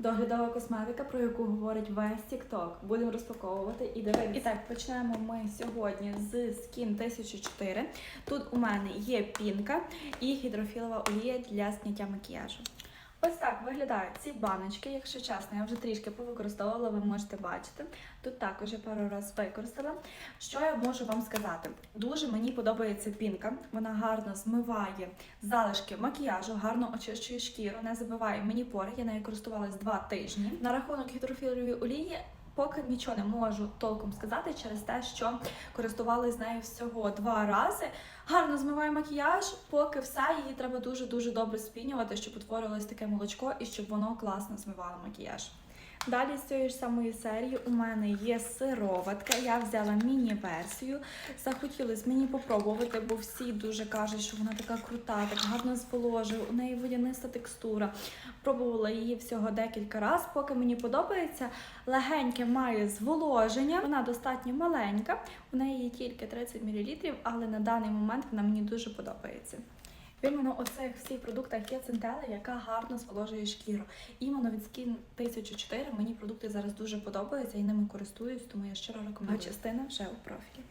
Доглядова косметика, про яку говорить весь TikTok. Будемо розпаковувати і дивитися. І так, почнемо ми сьогодні з Skin 1004. Тут у мене є пінка і гідрофілова олія для зняття макіяжу. Ось так виглядають ці баночки, якщо чесно, я вже трішки повикористовувала, ви можете бачити. Тут також я пару разів використала. Що я можу вам сказати? Дуже мені подобається пінка. Вона гарно змиває залишки макіяжу, гарно очищує шкіру, не забиває мені пори. Я нею користувалась два тижні. На рахунок гідрофілової олії. Поки нічого не можу толком сказати через те, що користувалась нею всього два рази. Гарно змиває макіяж, поки все її треба дуже дуже добре спінювати, щоб утворилось таке молочко і щоб воно класно змивало макіяж. Далі з цієї ж самої серії у мене є сироватка. Я взяла міні-версію. Захотілося мені попробувати, бо всі дуже кажуть, що вона така крута, так гарно зволожує, у неї водяниста текстура. Пробувала її всього декілька разів, поки мені подобається. Легеньке має зволоження, вона достатньо маленька. У неї є тільки 30 мл, але на даний момент вона мені дуже подобається. Іменно у цих всіх продуктах є центела, яка гарно зволожує шкіру. Іменно від Skin 1004 мені продукти зараз дуже подобаються і ними користуюсь, тому я щиро рекомендую. А частина вже у профілі.